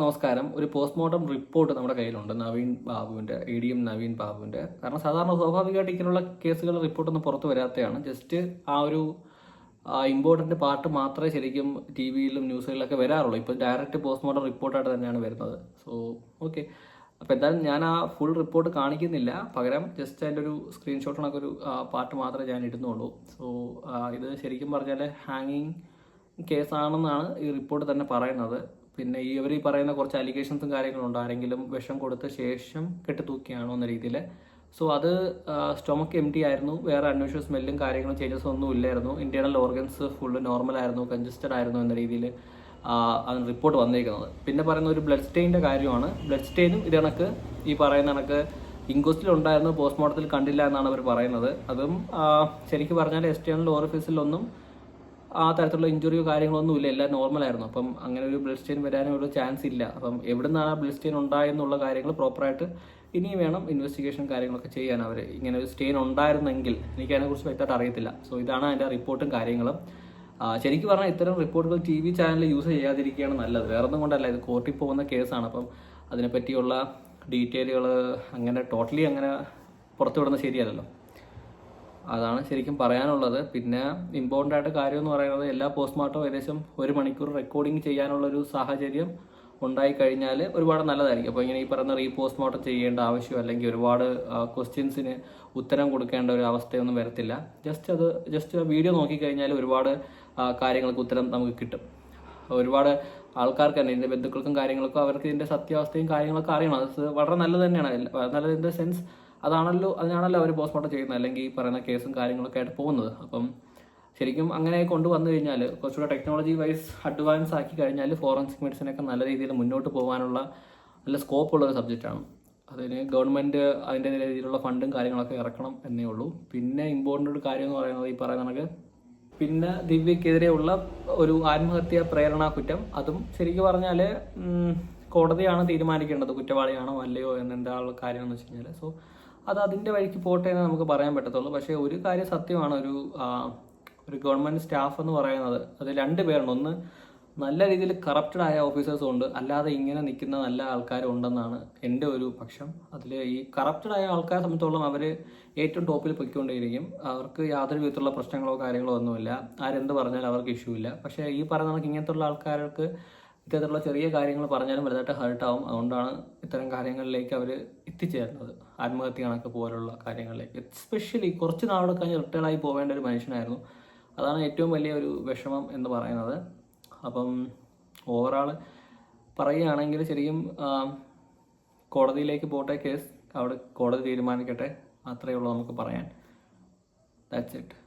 നമസ്കാരം. ഒരു postmortem report നമ്മുടെ കയ്യിലുണ്ട്. നവീൻ ബാബുവിന്റെ എ ഡി എം നവീൻ ബാബുവിന്റെ കാരണം സാധാരണ സ്വാഭാവികമായിട്ട് ഇങ്ങനെയുള്ള കേസുകൾ റിപ്പോർട്ടൊന്നും പുറത്ത് വരാത്തതാണ്. ജസ്റ്റ് ആ ഒരു ഇമ്പോർട്ടന്റ് പാർട്ട് മാത്രമേ ശരിക്കും ടി വിയിലും ന്യൂസുകളിലൊക്കെ വരാറുള്ളൂ. ഇപ്പോൾ ഡയറക്റ്റ് പോസ്റ്റ്മോർട്ടം റിപ്പോർട്ടായിട്ട് തന്നെയാണ് വരുന്നത്. സോ ഓക്കെ അപ്പോൾ എന്തായാലും ഞാൻ ആ ഫുൾ റിപ്പോർട്ട് കാണിക്കുന്നില്ല. പകരം ജസ്റ്റ് അതിന്റെ ഒരു സ്ക്രീൻഷോട്ടിനൊക്കെ ഒരു പാർട്ട് മാത്രമേ ഞാൻ ഇടുന്നുള്ളൂ. സോ ഇത് ശരിക്കും പറഞ്ഞാൽ ഹാങ്ങിങ് കേസാണെന്നാണ് ഈ റിപ്പോർട്ട് തന്നെ പറയുന്നത്. പിന്നെ ഈ ഇവർ ഈ പറയുന്ന കുറച്ച് അലിഗേഷൻസും കാര്യങ്ങളും ഉണ്ട് ആരെങ്കിലും വിഷം കൊടുത്ത ശേഷം കെട്ടിത്തൂക്കിയാണോ എന്ന രീതിയിൽ സോ അത് സ്റ്റൊമക്ക് എം ടി ആയിരുന്നു. വേറെ അന്വേഷണ സ്മെല്ലും കാര്യങ്ങളും ചേഞ്ചസ് ഒന്നും ഇല്ലായിരുന്നു. ഇന്റേണൽ ഓർഗൻസ് ഫുള്ള് നോർമൽ ആയിരുന്നു കൺജസ്റ്റഡ് ആയിരുന്നു എന്ന രീതിയിൽ അതിന് റിപ്പോർട്ട് വന്നിരിക്കുന്നത് പിന്നെ പറയുന്ന ഒരു ബ്ലഡ് സ്റ്റെയിന്റെ കാര്യമാണ്. ബ്ലഡ് സ്റ്റെയിനും ഇത് കണക്ക് ഈ പറയുന്ന കണക്ക് ഇൻക്വസ്റ്റിൽ ഉണ്ടായിരുന്നു പോസ്റ്റ്മോർട്ടത്തിൽ കണ്ടില്ല എന്നാണ് അവർ പറയുന്നത്. അതും ശരിക്കും പറഞ്ഞാൽ എക്സ്റ്റേണൽ ഓറിഫീസിലൊന്നും ആ തരത്തിലുള്ള ഇഞ്ചുറിയോ കാര്യങ്ങളൊന്നും ഇല്ല. എല്ലാം നോർമൽ ആയിരുന്നു. അപ്പം അങ്ങനെ ഒരു ബ്ലഡ് സ്റ്റെയിൻ വരാനുള്ള ചാൻസ് ഇല്ല. അപ്പം എവിടെ നിന്നാണ് ആ ബ്ലഡ് സ്റ്റെയിൻ ഉണ്ടായെന്നുള്ള കാര്യങ്ങൾ പ്രോപ്പറായിട്ട് ഇനി വേണം ഇൻവെസ്റ്റിഗേഷൻ കാര്യങ്ങളൊക്കെ ചെയ്യാൻ. അവർ ഇങ്ങനെ ഒരു സ്റ്റെയിൻ ഉണ്ടായിരുന്നെങ്കിൽ എനിക്ക് അതിനെക്കുറിച്ച് വ്യക്തമായിട്ട് അറിയത്തില്ല. സോ ഇതാണ് അതിന്റെ റിപ്പോർട്ടും കാര്യങ്ങളും. ശരിക്കും പറഞ്ഞാൽ ഇത്തരം റിപ്പോർട്ടുകൾ ടി വി ചാനലിൽ യൂസ് ചെയ്യാതിരിക്കുകയാണ് നല്ലത്. വേറെ ഒന്നും കൊണ്ടല്ല. ഇത് കോർട്ടിൽ പോകുന്ന കേസാണ് അപ്പം അതിനെപ്പറ്റിയുള്ള ഡീറ്റെയിലുകൾ അങ്ങനെ ടോട്ടലി അങ്ങനെ പുറത്തുവിടുന്നത് ശരിയല്ലല്ലോ. അതാണ് ശരിക്കും പറയാനുള്ളത്. പിന്നെ ഇമ്പോർട്ടന്റ് ആയിട്ട് കാര്യം എന്ന് പറയുന്നത് എല്ലാ പോസ്റ്റ്മോർട്ടം ഏകദേശം ഒരു മണിക്കൂർ റെക്കോർഡിംഗ് ചെയ്യാനുള്ള ഒരു സാഹചര്യം ഉണ്ടായി കഴിഞ്ഞാൽ ഒരുപാട് നല്ലതായിരിക്കും. അപ്പോൾ ഇങ്ങനെ ഈ പറയുന്ന റീ പോസ്റ്റ്മോർട്ടം ചെയ്യേണ്ട ആവശ്യം അല്ലെങ്കിൽ ഒരുപാട് ക്വസ്റ്റ്യൻസിന് ഉത്തരം കൊടുക്കേണ്ട ഒരു അവസ്ഥയൊന്നും വരത്തില്ല. ജസ്റ്റ് അത് ജസ്റ്റ് വീഡിയോ നോക്കിക്കഴിഞ്ഞാൽ ഒരുപാട് കാര്യങ്ങൾക്ക് ഉത്തരം നമുക്ക് കിട്ടും. ഒരുപാട് ആൾക്കാർക്ക് തന്നെ ഇതിന്റെ ബന്ധുക്കൾക്കും കാര്യങ്ങൾക്കും അവർക്ക് ഇതിന്റെ സത്യാവസ്ഥയും കാര്യങ്ങളൊക്കെ അറിയണം. അത് വളരെ നല്ലത് തന്നെയാണ്. വളരെ ദ സെൻസ് അതാണല്ലോ അതിനാണല്ലോ അവർ പോസ്റ്റ്മോർട്ടം ചെയ്യുന്നത് അല്ലെങ്കിൽ ഈ പറയുന്ന കേസും കാര്യങ്ങളൊക്കെ ആയിട്ട് പോകുന്നത്. അപ്പം ശരിക്കും അങ്ങനെ കൊണ്ടുവന്നു കഴിഞ്ഞാൽ കുറച്ചുകൂടെ ടെക്നോളജി വൈസ് അഡ്വാൻസ് ആക്കി കഴിഞ്ഞാൽ ഫോറൻസിക് മെഡിസിനൊക്കെ നല്ല രീതിയിൽ മുന്നോട്ട് പോകാനുള്ള നല്ല സ്കോപ്പ് ഉള്ള ഒരു സബ്ജക്റ്റാണ് അതിന് ഗവൺമെന്റ് അതിന്റെ രീതിയിലുള്ള ഫണ്ടും കാര്യങ്ങളൊക്കെ ഇറക്കണം എന്നേ ഉള്ളൂ. പിന്നെ ഇമ്പോർട്ടന്റ് ഒരു കാര്യം എന്ന് പറയുന്നത് ഈ പറയുന്ന കണക്ക് പിന്നെ ദിവ്യക്കെതിരെയുള്ള ഒരു ആത്മഹത്യ പ്രേരണാ കുറ്റം. അതും ശരിക്കും പറഞ്ഞാൽ കോടതിയാണ് തീരുമാനിക്കേണ്ടത് കുറ്റവാളിയാണോ അല്ലയോ എന്നെന്താ കാര്യം എന്ന് വെച്ച് കഴിഞ്ഞാൽ സോ അത് അതിന്റെ വഴിക്ക് പോട്ടെ എന്ന് നമുക്ക് പറയാൻ പറ്റത്തുള്ളൂ. പക്ഷേ ഒരു കാര്യം സത്യമാണ്. ഒരു ഒരു ഗവൺമെന്റ് സ്റ്റാഫ് എന്ന് പറയുന്നത് അത് രണ്ട് പേരുണ്ട്. ഒന്ന് നല്ല രീതിയിൽ കറപ്റ്റഡ് ആയ ഓഫീസേഴ്സും ഉണ്ട്. അല്ലാതെ ഇങ്ങനെ നിൽക്കുന്ന നല്ല ആൾക്കാരും ഉണ്ടെന്നാണ് എന്റെ ഒരു പക്ഷം. അതിൽ ഈ കറപ്റ്റഡ് ആയ ആൾക്കാരെ സംബന്ധിച്ചോളം അവർ ഏറ്റവും ടോപ്പിൽ പൊയ്ക്കൊണ്ടേയിരിക്കും അവർക്ക് യാതൊരു വിധത്തിലുള്ള പ്രശ്നങ്ങളോ കാര്യങ്ങളോ ഒന്നുമില്ല. ആരെന്ത് പറഞ്ഞാലും അവർക്ക് ഇഷ്യൂ ഇല്ല. പക്ഷേ ഈ പറയുന്ന കണക്ക് ഇങ്ങനത്തുള്ള ആൾക്കാർക്ക് ഇത്തരത്തിലുള്ള ചെറിയ കാര്യങ്ങൾ പറഞ്ഞാലും വലുതായിട്ട് ഹേർട്ടാവും അതുകൊണ്ടാണ് ഇത്തരം കാര്യങ്ങളിലേക്ക് അവർ എത്തിച്ചേരുന്നത് ആത്മഹത്യ കണക്ക് പോലുള്ള കാര്യങ്ങളിലേക്ക് എസ്പെഷ്യലി കുറച്ച് നാളുകൾ കഴിഞ്ഞ് റിട്ടയർഡായി പോവേണ്ട ഒരു മനുഷ്യനായിരുന്നു. അതാണ് ഏറ്റവും വലിയ ഒരു വിഷമം എന്ന് പറയുന്നത്. അപ്പം ഓവറാൾ പറയുകയാണെങ്കിൽ ശരിക്കും കോടതിയിലേക്ക് പോട്ടെ കേസ് അവിടെ കോടതി തീരുമാനിക്കട്ടെ. അത്രയേ ഉള്ളൂ നമുക്ക് പറയാൻ. That's it